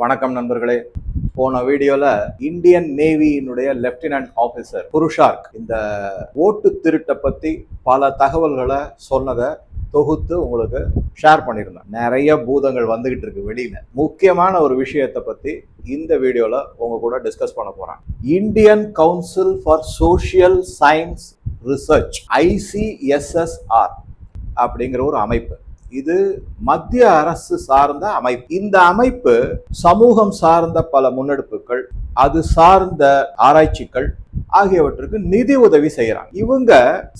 வணக்கம் நண்பர்களே. போன வீடியோல இந்தியன் நேவியினுடைய லெப்டினன்ட் ஆபீசர் புருஷார்க் இந்த ஓட்டு திருட்டை பத்தி பல தகவல்களை சொன்னதை தொகுத்து உங்களுக்கு ஷேர் பண்ணியிருந்தேன். நிறைய பூதங்கள் வந்துகிட்டு இருக்கு வெளியில. முக்கியமான ஒரு விஷயத்தை பத்தி இந்த வீடியோல உங்க கூட டிஸ்கஸ் பண்ண போறேன். Indian council for social science research ICSSR அப்படிங்கிற ஒரு அமைப்பு. இது மத்திய அரசு சார்ந்த அமைப்பு. இந்த அமைப்பு சமூகம் சார்ந்த பல முன்னெடுப்புகள் அது சார்ந்த ஆராய்ச்சிகள் ஆகியவற்றுக்கு நிதி உதவி செய்யறாங்க. இவங்க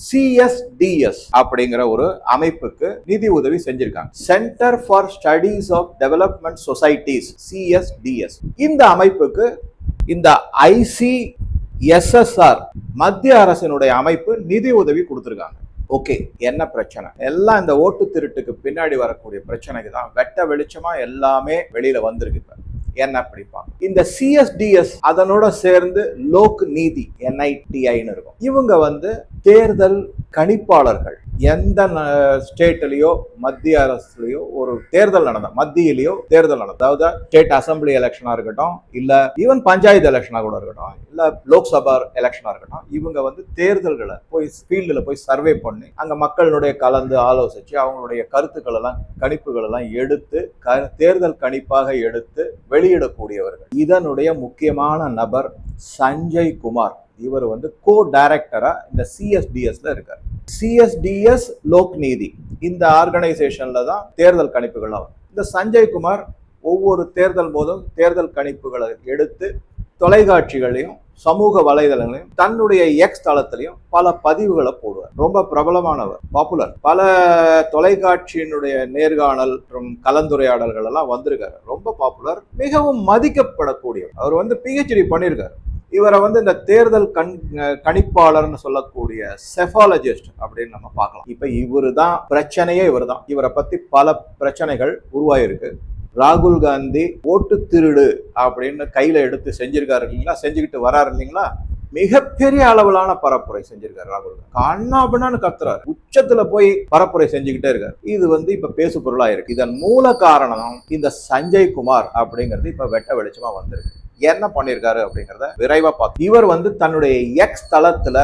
சிஎஸ்டிஎஸ் அப்படிங்கிற ஒரு அமைப்புக்கு நிதி உதவி செஞ்சிருக்காங்க. Centre for studies of development societies CSDS இந்த அமைப்புக்கு இந்த ஐசி எஸ்எஸ்ஆர் மத்திய அரசினுடைய அமைப்பு நிதி உதவி கொடுத்துருக்காங்க. ஓகே என்ன பிரச்சனை? எல்லாம் இந்த ஓட்டு திருட்டுக்கு பின்னாடி வரக்கூடிய பிரச்சனைக்கு தான் வெட்ட வெளிச்சமா எல்லாமே வெளியில வந்திருக்கு இப்போ. என்ன அப்படிப்பாங்க இந்த சிஎஸ்டிஎஸ் அதனோட சேர்ந்து லோக் நீதி என்ஐடிஐன்னு இருக்கும். இவங்க வந்து தேர்தல் கணிப்பாளர்கள் எந்த ஸ்டேட்லயோ மத்திய அரசுலயோ ஒரு தேர்தல் நடந்த மத்தியிலயோ தேர்தல் நடந்த அதாவது ஸ்டேட் அசம்பிளி எலெக்ஷனா இருக்கட்டும் இல்ல ஈவன் பஞ்சாயத்து எலெக்ஷனா கூட இருக்கட்டும் இல்ல லோக்சபா எலெக்ஷனா இருக்கட்டும் இவங்க வந்து தேர்தல்களை போய் ஃபீல்டுல போய் சர்வே பண்ணி அங்க மக்களுடைய கலந்து ஆலோசிச்சு அவங்களுடைய கருத்துக்கள் எல்லாம் கணிப்புகள் எல்லாம் எடுத்து க- தேர்தல் கணிப்பாக எடுத்து வெளியிடக்கூடியவர்கள். இதனுடைய முக்கியமான நபர் சஞ்சய் குமார். இவர் வந்து கோ டைரக்டரா இந்த சிஎஸ்டிஎஸ்ல இருக்கார். சிஎஸ்டிஎஸ் லோக் நீதி. இந்த ஆர்கனைசேஷன்ல தான் தேர்தல் கணிப்புகள் வரும் இந்த சஞ்சய் குமார் ஒவ்வொரு தேர்தல் போதும் தேர்தல் கணிப்புகளை எடுத்து தொலைக்காட்சிகளையும் சமூக வலைதளங்களையும் தன்னுடைய எக்ஸ் தளத்திலையும் பல பதிவுகளை போடுவார். ரொம்ப பிரபலமானவர் பாப்புலர் பல தொலைக்காட்சியினுடைய நேர்காணல் மற்றும் கலந்துரையாடல்கள் எல்லாம் வந்திருக்காரு. ரொம்ப பாப்புலர் மிகவும் மதிக்கப்படக்கூடியவர். அவர் வந்து பிஹெச்டி பண்ணியிருக்காரு. இவரை வந்து இந்த தேர்தல் கண் கணிப்பாளர்னு சொல்லக்கூடிய செஃபாலஜிஸ்ட் அப்படின்னு நம்ம பார்க்கலாம். இப்போ இவர் தான் பிரச்சனையே இவர் தான் இவரை பற்றி பல பிரச்சனைகள் உருவாயிருக்கு. ராகுல் காந்தி ஓட்டு திருடு அப்படின்னு கையில் எடுத்து செஞ்சிருக்காரு இல்லைங்களா? செஞ்சுக்கிட்டு வராரு இல்லைங்களா? மிகப்பெரிய அளவிலான பரப்புரை செஞ்சிருக்காரு ராகுல் காந்தி. கண்ணாபின்னு கத்துறாரு. உச்சத்துல போய் பரப்புரை செஞ்சுக்கிட்டே இருக்காரு. இது வந்து இப்ப பேசு பொருளா இருக்கு இதன் மூல காரணம் இந்த சஞ்சய் குமார் அப்படிங்கிறது இப்ப வெட்ட வெளிச்சமா வந்திருக்கு. என்ன பண்ணியிருக்காரு அப்படிங்கிறத விரைவாக பார்த்து. இவர் வந்து தன்னுடைய எக்ஸ் தளத்தில்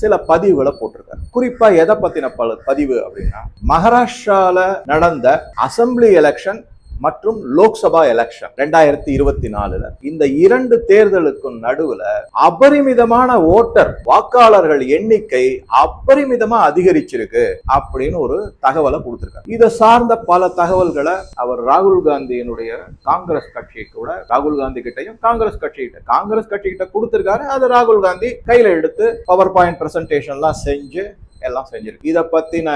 சில பதிவுகளை போட்டிருக்காரு. குறிப்பா எதை பத்தின பல பதிவு அப்படின்னா மகாராஷ்டிரால நடந்த அசம்பிளி எலெக்ஷன் மற்றும் லோக்சபா எலெக்ஷன் ரெண்டாயிரத்தி இருபத்தி நாலுல. இந்த இரண்டு தேர்தலுக்கும் நடுவுல அபரிமிதமான ஓட்டர் வாக்காளர்கள் எண்ணிக்கை அபரிமிதமா அதிகரிச்சிருக்கு அப்படின்னு ஒரு தகவலை கொடுத்திருக்காரு. இதை சார்ந்த பல தகவல்களை அவர் ராகுல் காந்தியினுடைய காங்கிரஸ் கட்சி கூட ராகுல் காந்தி கிட்டையும் காங்கிரஸ் கட்சி கிட்ட காங்கிரஸ் கட்சி கிட்ட கொடுத்திருக்காரு. அதை ராகுல் காந்தி கையில எடுத்து பவர் பாயிண்ட் பிரசன்டேஷன்லாம் செஞ்சு எல்லாம் செஞ்சிருக்கு. இதை பத்தின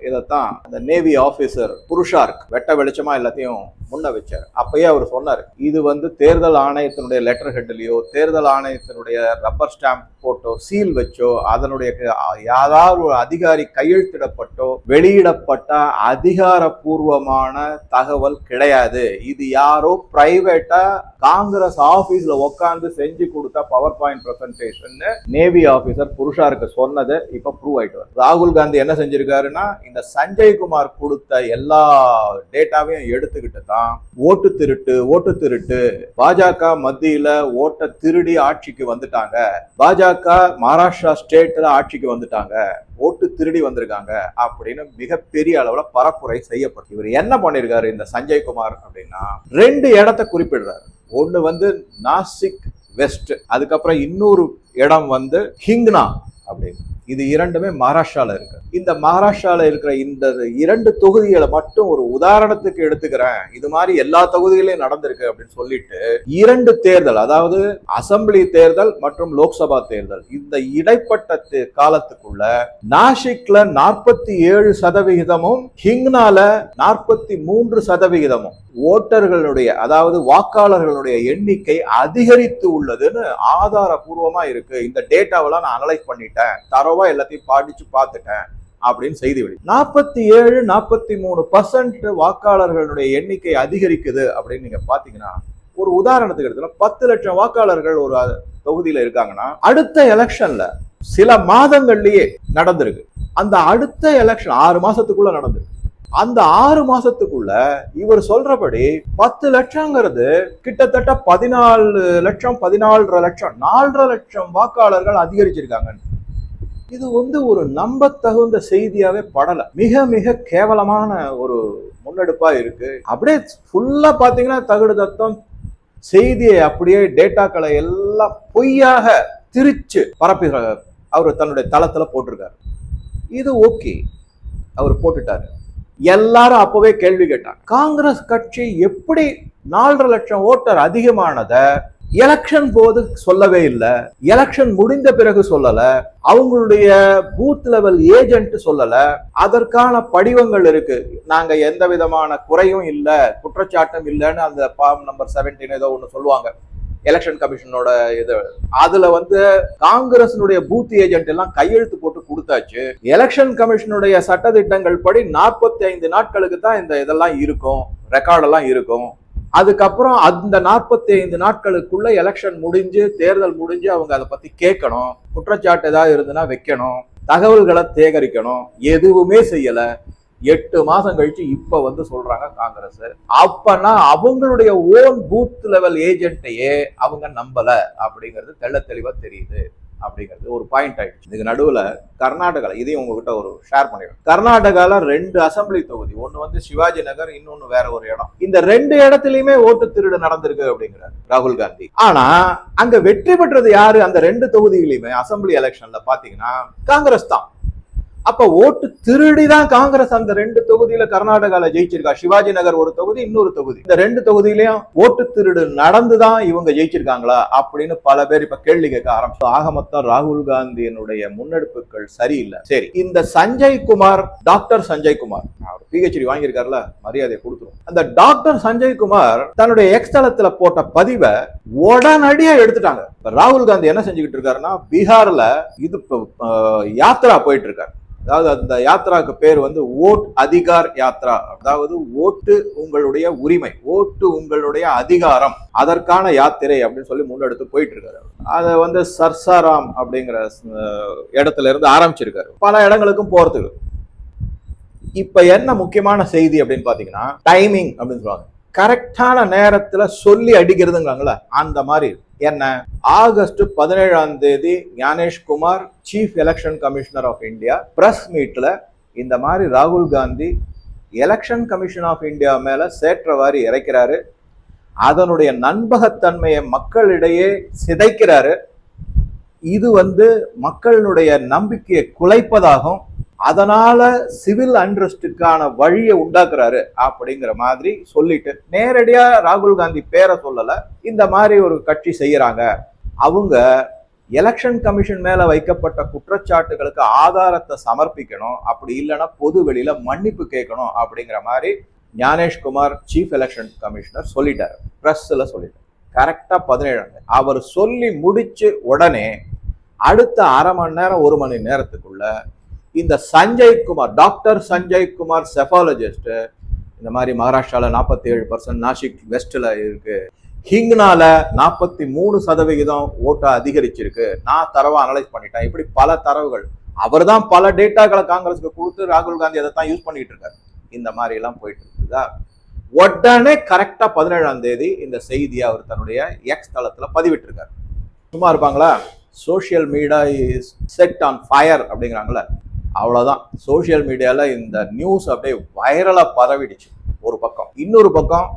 இதைத்தான் அந்த நேவி ஆபீசர் புருஷார்க் வெட்ட வெளிச்சமா எல்லாத்தையும் முன்ன வச்சார். அப்பயே அவர் சொன்னார் இது வந்து தேர்தல் ஆணையத்தினுடைய லெட்டர் ஹெட்லையோ தேர்தல் ஆணையத்தினுடைய ரப்பர் ஸ்டாம்ப் போட்டோ சீல் வச்சோ அதனுடைய க- யாராவது ஒரு அதிகாரி கையெழுத்திடப்பட்டோ வெளியிடப்பட்ட அதிகாரப்பூர்வமான தகவல் கிடையாது. இது யாரோ பிரைவேட்டா காங்கிரஸ் ஆபீஸ்ல உட்காந்து செஞ்சு கொடுத்த power point presentation navy officer புருஷாருக்கு சொன்னது இப்ப ப்ரூவ் ஆயிட்டு வருது ராகுல் காந்தி என்ன செஞ்சிருக்காருன்னா இந்த சஞ்சய் குமார் கொடுத்த எல்லா டேட்டாவையும் எடுத்துக்கிட்டு தான் ஓட்டு திருட்டு ஓட்டு திருட்டு. பாஜக மத்தியில ஓட்டை திருடி ஆட்சிக்கு வந்துட்டாங்க. பாஜக மகாராஷ்டிரா ஸ்டேட்ல ஆட்சிக்கு வந்துட்டாங்க. ஓட்டு திருடி வந்திருக்காங்க அப்படின்னு மிகப்பெரிய அளவுல பரப்புரை செய்யப்பட்டு இவர் என்ன பண்ணிருக்காரு இந்த சஞ்சய் குமார் அப்படின்னா ரெண்டு இடத்த குறிப்பிடுறாரு. ஒன்று வந்து நாசிக் வெஸ்ட் அதுக்கப்புறம் இன்னொரு இடம் வந்து ஹிங்னா அப்படின்னு. இது இரண்டுமே மகாராஷ்டிராவில் இருக்கு. இந்த மகாராஷ்டிராவில் இருக்கிற இந்த இரண்டு தொகுதிகளை மட்டும் ஒரு உதாரணத்துக்கு எடுத்துக்கிறேன். இது மாதிரி எல்லா தொகுதிகளையும் நடந்திருக்கு அப்படின்னு சொல்லிட்டு இரண்டு தேர்தல் அதாவது அசம்பிளி தேர்தல் மற்றும் லோக்சபா தேர்தல் இந்த இடைப்பட்ட காலத்துக்குள்ள நாசிக்ல நாற்பத்தி ஏழு சதவிகிதமும் ஹிங்னால நாற்பத்தி மூன்று சதவிகிதமும். ஓட்டர்களுடைய அதாவது வாக்காளர்களுடைய எண்ணிக்கை அதிகரித்து உள்ளதுன்னு ஆதாரபூர்வமா இருக்கு. இந்த டேட்டாவெல்லாம் நான் அனலைஸ் பண்ணிட்டேன். தரவா எல்லாத்தையும் படிச்சு பார்த்துட்டேன் அப்படின்னு செய்தி வெளி நாற்பத்தி ஏழு நாற்பத்தி மூணு பர்சன்ட் வாக்காளர்களுடைய எண்ணிக்கை அதிகரிக்குது அப்படின்னு நீங்க பாத்தீங்கன்னா ஒரு உதாரணத்துக்கு எடுத்துல பத்து லட்சம் வாக்காளர்கள் ஒரு தொகுதியில இருக்காங்கன்னா அடுத்த எலெக்ஷன்ல சில மாதங்கள்லயே நடந்திருக்கு. அந்த அடுத்த எலெக்ஷன் ஆறு மாசத்துக்குள்ள நடந்திருக்கு. அந்த ஆறு மாசத்துக்குள்ள இவர் சொல்றபடி பத்து லட்சங்கிறது கிட்டத்தட்ட பதினாலு லட்சம் பதினாலரை லட்சம் நாலரை லட்சம் வாக்காளர்கள் அதிகரிச்சிருக்காங்க இது வந்து ஒரு நம்பத்தகுந்த செய்தியாவே படல. மிக மிக கேவலமான ஒரு முன்னெடுப்பா இருக்கு. அப்படியே ஃபுல்லா பாத்தீங்கன்னா தகுடு தத்தம் செய்தியை அப்படியே டேட்டாக்களை எல்லாம் பொய்யாக திரிச்சு பரப்பி அவர் தன்னுடைய தளத்துல போட்டிருக்காரு. இது ஓகே அவர் போட்டுட்டாரு. எல்லாரும் அப்பவே கேள்வி கேட்டாங்க. காங்கிரஸ் கட்சி எப்படி நாலரை லட்சம் ஓட்டர் அதிகமானதை எலெக்ஷன் போது சொல்லவே இல்லை. எலெக்ஷன் முடிந்த பிறகு சொல்லல. அவங்களுடைய பூத் லெவல் ஏஜென்ட் சொல்லல. அதற்கான படிவங்கள் இருக்கு. நாங்க எந்த விதமான குறையும் இல்லை குற்றச்சாட்டும் இல்லைன்னு அந்த ஃபார்ம் நம்பர் செவன்டீன் ஏதோ ஒன்று சொல்லுவாங்க. எலெக்ஷன் கமிஷனோட இது அதுல வந்து காங்கிரசினுடைய பூத் ஏஜென்ட் எல்லாம் கையெழுத்து போட்டு கொடுத்தாச்சு. எலெக்ஷன் கமிஷனுடைய சட்டதிட்டங்கள் படி நாற்பத்தி ஐந்து நாட்களுக்கு தான் இந்த இதெல்லாம் இருக்கும் ரெக்கார்டெல்லாம் இருக்கும். அதுக்கப்புறம் அந்த நாற்பத்தி ஐந்து நாட்களுக்குள்ள எலெக்ஷன் முடிஞ்சு தேர்தல் முடிஞ்சு அவங்க அதை பத்தி கேட்கணும். குற்றச்சாட்டு ஏதாவது இருந்ததுன்னா வைக்கணும். தகவல்களை சேகரிக்கணும். எதுவுமே செய்யல. எட்டு மாசம் கழிச்சு இப்ப வந்து சொல்றாங்க காங்கிரஸ். அப்பனா அவங்களுடைய ஓன் பூத் லெவல் ஏஜென்ட்டையே அவங்க நம்பல அப்படிங்கிறது தெள்ள தெளிவா தெரியுது அப்படிங்கிறது ஒரு பாயிண்ட் ஆயிடுச்சு. இதுக்கு நடுவுல கர்நாடகாவில் இதையும் உங்ககிட்ட ஒரு ஷேர் பண்ணிடுவோம் கர்நாடகால ரெண்டு அசம்பிளி தொகுதி ஒன்னு வந்து சிவாஜி நகர் இன்னொன்னு வேற ஒரு இடம். இந்த ரெண்டு இடத்துலையுமே ஓட்டு திருடு நடந்திருக்கு அப்படிங்கிறார் ராகுல் காந்தி. ஆனா அங்க வெற்றி பெற்றது யாரு? அந்த ரெண்டு தொகுதிகளையுமே அசம்பிளி எலெக்ஷன்ல பாத்தீங்கன்னா காங்கிரஸ் தான். அப்ப ஓட்டு திருடி தான் காங்கிரஸ் அந்த ரெண்டு தொகுதியில கர்நாடகால ஜெயிச்சிருக்கா? சிவாஜி நகர் ஒரு தொகுதி இன்னொரு தொகுதி. இந்த ரெண்டு தொகுதியிலயும் ஓட்டு திருடு நடந்துதான் இவங்க ஜெயிச்சிருக்காங்களா? அப்படின்னு பல பேர் இப்ப கேள்வி கேட்க ஆரம்பிச்சு. ஆக மொத்தம் ராகுல் காந்தியினுடைய முன்னெடுப்புகள் சரியில்லை. சரி இந்த சஞ்சய் குமார் டாக்டர் சஞ்சய் குமார். அவர் பிஹெச்டி வாங்கியிருக்காருல மரியாதையை கொடுத்துரும். அந்த டாக்டர் சஞ்சய் குமார் தன்னுடைய எக்ஸ்தலத்துல போட்ட பதிவை உடனடியா எடுத்துட்டாங்க. ராகுல் காந்தி என்ன செஞ்சுக்கிட்டு இருக்காருன்னா பீகாரில் இது யாத்திரா யாத்ரா போயிட்டு இருக்காரு அதாவது அந்த யாத்ராக்கு பேர் வந்து ஓட் அதிகார் யாத்ரா அதாவது ஓட்டு உங்களுடைய உரிமை ஓட்டு உங்களுடைய அதிகாரம் அதற்கான யாத்திரை அப்படின்னு சொல்லி முன்னெடுத்து போயிட்டு இருக்காரு அதை வந்து சர்சாராம் அப்படிங்கிற இடத்துல இருந்து ஆரம்பிச்சிருக்காரு. பல இடங்களுக்கும் போறதுக்கு. இப்ப என்ன முக்கியமான செய்தி அப்படின்னு பாத்தீங்கன்னா டைமிங் அப்படின்னு சொல்லுவாங்க. கரெக்டான நேரத்துல சொல்லி அடிக்கிறதுங்காங்களா அந்த மாதிரி. என்ன? ஆகஸ்ட் பதினேழாம் தேதி Gyanesh Kumar chief election commissioner of India press மீட்ல இந்த மாதிரி ராகுல் Gandhi election commission of India மேல சேற்றவாரி இறைக்கிறாரு. அதனுடைய நண்பகத்தன்மையை மக்களிடையே சிதைக்கிறாரு. இது வந்து மக்களுடைய நம்பிக்கையை குலைப்பதாகும் அதனால சிவில் அண்ட்ரஸ்டுக்கான வழியை உண்டாக்குறாரு அப்படிங்கிற மாதிரி சொல்லிட்டு நேரடியா ராகுல் காந்தி பேரை சொல்லல. இந்த மாதிரி ஒரு கட்சி செய்யறாங்க. அவங்க எலெக்ஷன் கமிஷன் மேல வைக்கப்பட்ட குற்றச்சாட்டுகளுக்கு ஆதாரத்தை சமர்ப்பிக்கணும். அப்படி இல்லைன்னா பொது வெளியில மன்னிப்பு கேட்கணும் அப்படிங்கிற மாதிரி ஞானேஷ்குமார் சீஃப் எலெக்ஷன் கமிஷனர் சொல்லிட்டாரு. பிரஸ்ல சொல்லிட்டாரு. கரெக்டா பதினேழு அவர் சொல்லி முடிச்சு உடனே அடுத்த அரை மணி நேரம் ஒரு மணி நேரத்துக்குள்ள இந்த சஞ்சய் குமார் டாக்டர் சஞ்சய் குமார் செஃபாலஜிஸ்ட் இந்த மாதிரி மகாராஷ்டிராவில் நாற்பத்தி ஏழு பர்சன்ட் நாசிக் வெஸ்ட்டில் இருக்கு. ஹிங்னால நாற்பத்தி மூணு சதவிகிதம் ஓட்டை அதிகரிச்சிருக்கு. நான் தரவை அனலைஸ் பண்ணிட்டேன். இப்படி பல தரவுகள். அவர் தான் பல டேட்டாக்களை காங்கிரஸுக்கு கொடுத்து ராகுல் காந்தி அதை தான் யூஸ் பண்ணிட்டு இருக்காரு. இந்த மாதிரி எல்லாம் போயிட்டு இருக்குதா? உடனே கரெக்டா பதினேழாம் தேதி இந்த செய்தியை அவர் தன்னுடைய எக்ஸ் தளத்துல பதிவிட்டிருக்காரு. சும்மா இருப்பாங்களா? Social media is set on fire அப்படிங்கிறாங்களே அவ்வளோதான் சோஷியல் மீடியாவில் இந்த நியூஸ் அப்படியே வைரலாக பரவிடுச்சு. ஒரு பக்கம். இன்னொரு பக்கம்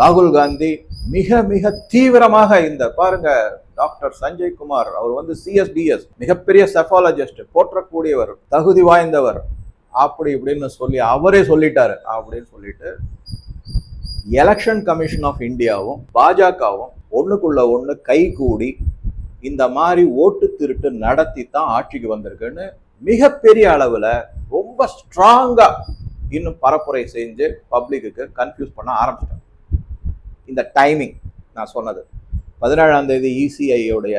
ராகுல் காந்தி மிக மிக தீவிரமாக இந்த பாருங்க டாக்டர் சஞ்சய் குமார் அவர் வந்து சிஎஸ்டிஎஸ் மிகப்பெரிய செஃபாலஜிஸ்ட் போற்றக்கூடியவர் தகுதி வாய்ந்தவர். அப்படி இப்படின்னு சொல்லி அவரே சொல்லிட்டாரு. அப்படின்னு சொல்லிட்டு எலெக்ஷன் கமிஷன் ஆஃப் இந்தியாவும் பாஜகவும் ஒன்றுக்குள்ள ஒன்று கை கூடி இந்த மாதிரி ஓட்டு திருட்டு நடத்தி தான் ஆட்சிக்கு வந்திருக்குன்னு மிகப்பெரிய அளவில் ரொம்ப ஸ்ட்ராங்காக இன்னும் பரப்புரை செஞ்சு பப்ளிக்கு கன்ஃபியூஸ் பண்ண ஆரம்பிச்சிட்டாங்க. இந்த டைமிங் நான் சொன்னது. பதினேழாம் தேதி இசிஐயோடைய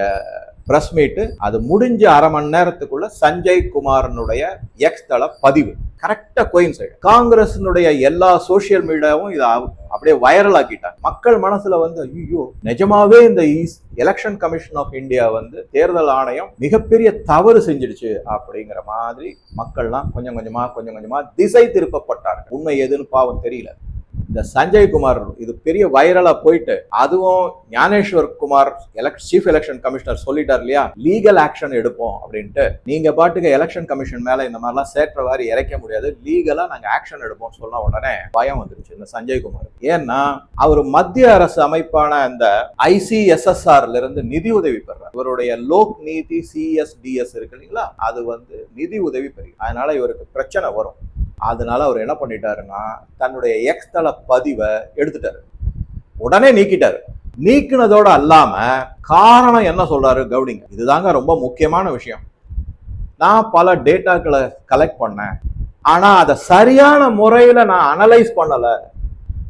ப்ரெஸ் மீட்டு அது முடிஞ்ச அரை மணி நேரத்துக்குள்ள சஞ்சய் குமாரனுடைய எக்ஸ் தள பதிவு. கரெக்டாக கோயின்சைடு காங்கிரஸினுடைய எல்லா சோசியல் மீடியாவும் இதை அப்படியே வைரல் ஆக்கிட்டாங்க. மக்கள் மனசுல வந்து ஐயோ நிஜமாவே இந்த எலெக்ஷன் கமிஷன் ஆஃப் இந்தியா வந்து தேர்தல் ஆணையம் மிகப்பெரிய தவறு செஞ்சிடுச்சு அப்படிங்கிற மாதிரி மக்கள்லாம் கொஞ்சம் கொஞ்சமா கொஞ்சம் கொஞ்சமா திசை திருப்பப்பட்டார்கள். உண்மை எதுன்னு பாவம் தெரியல. இந்த சஞ்சய் குமார் இது பெரிய வைரலா போயிட்டு அதுவும் Gyaneshwar Kumar chief election commissioner சொல்லிட்டார் இல்லையா லீகல் ஆக்ஷன் எடுப்போம் அப்படின்ட்டு. நீங்க பாட்டுக்கு எலெக்ஷன் கமிஷன் மேல இந்த மாதிரிலாம் சேற்றவாரி இறைக்க முடியாது லீகலா நாங்க ஆக்ஷன் எடுப்போம் சொன்ன உடனே பயம் வந்துருச்சு இந்த சஞ்சய் குமார். ஏன்னா அவர் மத்திய அரசு அமைப்பான அந்த ஐசிஎஸ்எஸ்ஆர்ல இருந்து நிதி உதவி பெறார். இவருடைய லோக் நீதி சிஎஸ்டிஎஸ் இருக்கு இல்லைங்களா அது வந்து நிதி உதவி பெறும். அதனால இவருக்கு பிரச்சனை வரும். அதனால அவர் என்ன பண்ணிட்டாருன்னா தன்னுடைய எக்ஸ் தள பதிவை எடுத்துட்டாரு. உடனே நீக்கிட்டாரு. நீக்கினதோட அல்லாம காரணம் என்ன சொல்றாரு கவுடிங்க இதுதாங்க ரொம்ப முக்கியமான விஷயம். நான் பல டேட்டாக்களை கலெக்ட் பண்ணேன். ஆனா அதை சரியான முறையில நான் அனலைஸ் பண்ணலை.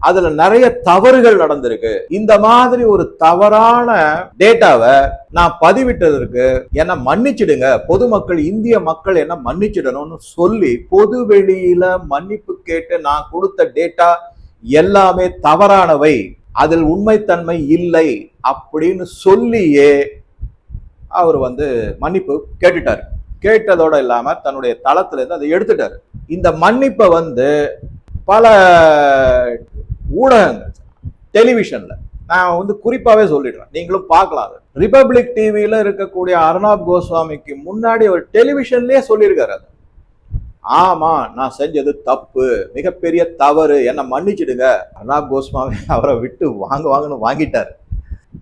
அதுல நிறைய தவறுகள் நடந்திருக்கு. இந்த மாதிரி ஒரு தவறான டேட்டாவை நான் பதிவிட்டதற்கு என்ன மன்னிச்சிடுங்க. பொதுமக்கள் இந்திய மக்கள் என்ன மன்னிச்சிடணும்னு சொல்லி பொது வெளியில மன்னிப்பு கேட்டு நான் கொடுத்த டேட்டா எல்லாமே தவறானவை. அதில் உண்மைத்தன்மை இல்லை அப்படின்னு சொல்லியே அவர் வந்து மன்னிப்பு கேட்டுட்டார். கேட்டதோட இல்லாம தன்னுடைய தளத்துல இருந்து அதை எடுத்துட்டாரு. இந்த மன்னிப்பை வந்து பல ஊடகங்கள். டெலிவிஷன்ல நான் வந்து குறிப்பாகவே சொல்லிடுறேன். நீங்களும் பார்க்கலாம் அது. ரிபப்ளிக் டிவியில இருக்கக்கூடிய அர்ணாப் கோஸ்வாமிக்கு முன்னாடி ஒரு டெலிவிஷன்லேயே சொல்லியிருக்காரு அது. ஆமா நான் செஞ்சது தப்பு. மிகப்பெரிய தவறு. என்னை மன்னிச்சிடுங்க. அர்ணாப் கோஸ்வாமி அவரை விட்டு வாங்க வாங்கன்னு வாங்கிட்டார்.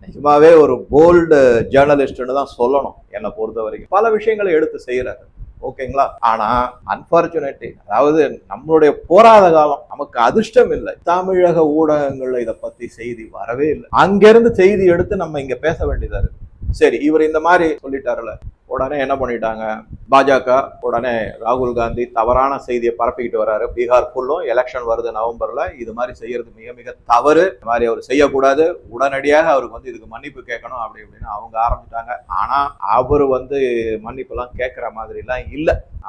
நிஜமாவே ஒரு போல்டு ஜேர்னலிஸ்ட்னு தான் சொல்லணும். என்னை பொறுத்த வரைக்கும் பல விஷயங்களை எடுத்து செய்கிறாரு ஓகேங்களா? ஆனா அன்பார்ச்சுனேட்லி அதாவது நம்மளுடைய போராத காலம் நமக்கு அதிர்ஷ்டம் இல்லை. தமிழக ஊடகங்கள்ல இதை பத்தி செய்தி வரவே இல்லை. அங்கிருந்து செய்தி எடுத்து நம்ம இங்க பேச வேண்டியதா இருக்கு. சரி இவர் இந்த மாதிரி சொல்லிட்டாருல உடனே என்ன பண்ணிட்டாங்க? பாஜக உடனே ராகுல் காந்தி தவறான செய்தியை பரப்பிக்கிட்டு வராரு. பீகார் ஃபுல்லும் எலெக்ஷன் வருது நவம்பர்ல. இது மாதிரி செய்யறது மிக மிக தவறு. இந்த மாதிரி அவர் செய்யக்கூடாது. உடனடியாக அவருக்கு வந்து இதுக்கு மன்னிப்பு கேட்கணும் அப்படி இப்படின்னு அவங்க ஆரம்பிச்சிட்டாங்க. ஆனா அவர் வந்து மன்னிப்பு எல்லாம் கேட்கிற மாதிரி எல்லாம்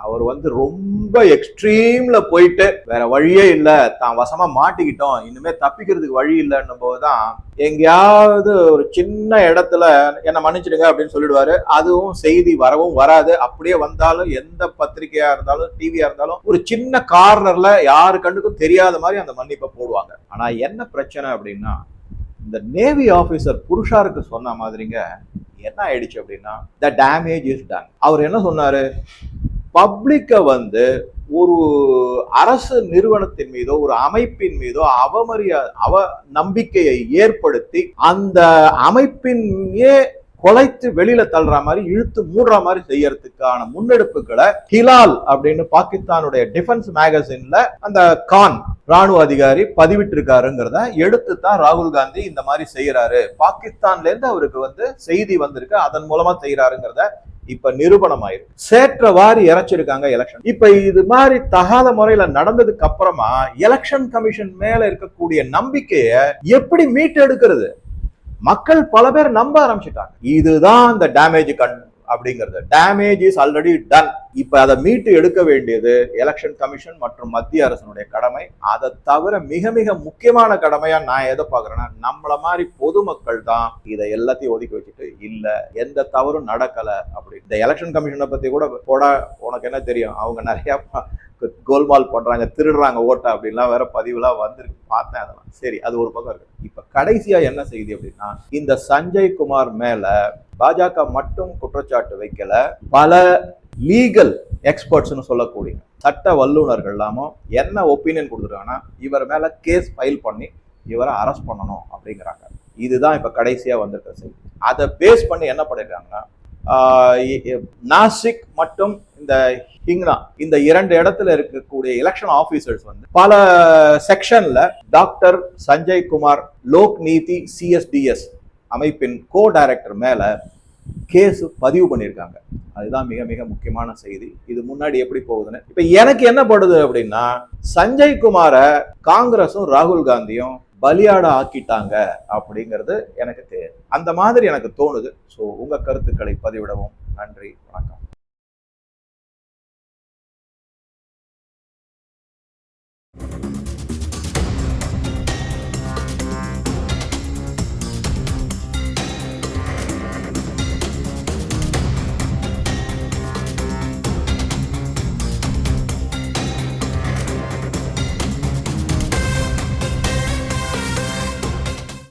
அவர் வந்து ரொம்ப எக்ஸ்ட்ரீம்ல போயிட்டு வேற வழியே இல்லை. தான் வசமா மாட்டிக்கிட்டோம். இனிமே தப்பிக்கிறதுக்கு வழி இல்லைன்னும் போதுதான் எங்கேயாவது ஒரு சின்ன இடத்துல என்ன மன்னிச்சிடுங்க அப்படின்னு சொல்லிடுவாரு. அதுவும் செய்தி வரவும் வராது. அப்படியே வந்தாலும் எந்த பத்திரிகையா இருந்தாலும் டிவியா இருந்தாலும் ஒரு சின்ன கார்னர்ல யாரு கண்ணுக்கும் தெரியாத மாதிரி அந்த மன்னிப்பை போடுவாங்க. ஆனா என்ன பிரச்சனை அப்படின்னா இந்த நேவி ஆபீசர் புருஷாருக்கு சொன்ன மாதிரிங்க என்ன ஆயிடுச்சு அப்படின்னா த டேமேஜ் இஸ் டன் அவர் என்ன சொன்னாரு? பப்ளிக்கை வந்து ஒரு அரசு நிறுவனத்தின் மீதோ ஒரு அமைப்பின் மீதோ அவமரியா அவ நம்பிக்கையை ஏற்படுத்தி அந்த அமைப்பின்யே கொலைத்து வெளியில தள்ளுற மாதிரி இழுத்து மூடுற மாதிரி செய்யறதுக்கான முன்னெடுப்புகளை ஹிலால் அப்படின்னு பாகிஸ்தானுடைய டிஃபென்ஸ் மேகசின்ல அந்த கான் ராணுவ அதிகாரி பதிவிட்டிருக்காருங்கிறத எடுத்து தான் ராகுல் காந்தி இந்த மாதிரி செய்யறாரு. பாகிஸ்தான்ல இருந்து அவருக்கு வந்து செய்தி வந்திருக்கு. அதன் மூலமா செய்யறாருங்கிறத இப்ப நிரூபணம் ஆயிருக்கு சேற்றவாரி இறைச்சிருக்காங்க எலெக்ஷன் இப்ப இது மாதிரி தகாத முறையில நடந்ததுக்கு அப்புறமா எலெக்ஷன் கமிஷன் மேல இருக்கக்கூடிய நம்பிக்கைய எப்படி மீட்டெடுக்கிறது? மக்கள் பல பேர் நம்ப ஆரம்பிச்சிட்டாங்க. இதுதான் இந்த டேமேஜ் கண் அப்படிங்கிறது. டேமேஜ் இஸ் ஆல்ரெடி டன் இப்ப அதை மீட்டு எடுக்க வேண்டியது எலெக்ஷன் கமிஷன் மற்றும் மத்திய அரசனுடைய கடமை. அதை தவிர மிக மிக முக்கியமான கடமையா நான் எதை பாக்குறேன்னா நம்மள மாதிரி பொதுமக்கள் தான் இதை எல்லாத்தையும் ஒதுக்கி வச்சுட்டு இல்ல எந்த தவறும் நடக்கல அப்படி இந்த எலெக்ஷன் கமிஷனை பத்தி கூட போட உனக்கு என்ன தெரியும்? அவங்க நிறைய கோல்மால் பண்றாங்க திருடுறாங்க ஓட்டை அப்படின்லாம் வேற பதிவுலாம் வந்திருக்கு. பார்த்தேன் அதெல்லாம். சரி அது ஒரு பக்கம் இருக்கு. இப்ப கடைசியா என்ன செய்தி அப்படின்னா இந்த சஞ்சய் குமார் மேல பாஜக மட்டும் குற்றச்சாட்டு வைக்கல. பல லீகல் எக்ஸ்பர்ட்ஸ்னு சொல்லக்கூடிய சட்ட வல்லுநர்கள் இல்லாமல் என்ன ஒப்பீனியன் கொடுத்துருக்காங்கன்னா இவர் மேல கேஸ் ஃபைல் பண்ணி இவரை அரெஸ்ட் பண்ணணும் அப்படிங்கிறாங்க. இதுதான் இப்ப கடைசியா வந்திருக்க செய்தி. அதை பேஸ் பண்ணி என்ன பண்ணிருக்காங்கன்னா நாசிக் மற்றும் இந்த ஹிங்னா இந்த இரண்டு இடத்துல இருக்கக்கூடிய எலெக்ஷன் ஆபீசர்ஸ் வந்து பல செக்ஷன்ல டாக்டர் சஞ்சய் குமார் லோக் நீதி சிஎஸ்டிஎஸ் அமைப்பின் கோ டைரக்டர் மேல கேஸ் பதிவு பண்ணியிருக்காங்க. அதுதான் மிக மிக முக்கியமான செய்தி. இது முன்னாடி எப்படி போகுதுன்னு. இப்போ எனக்கு என்ன படுது அப்படின்னா சஞ்சய் குமாரை காங்கிரஸும் ராகுல் காந்தியும் பலியாட ஆக்கிட்டாங்க அப்படிங்கிறது எனக்கு தெரியும். அந்த மாதிரி எனக்கு தோணுது. ஸோ உங்கள் கருத்துக்களை பதிவிடவும். நன்றி. வணக்கம் வணக்கம்.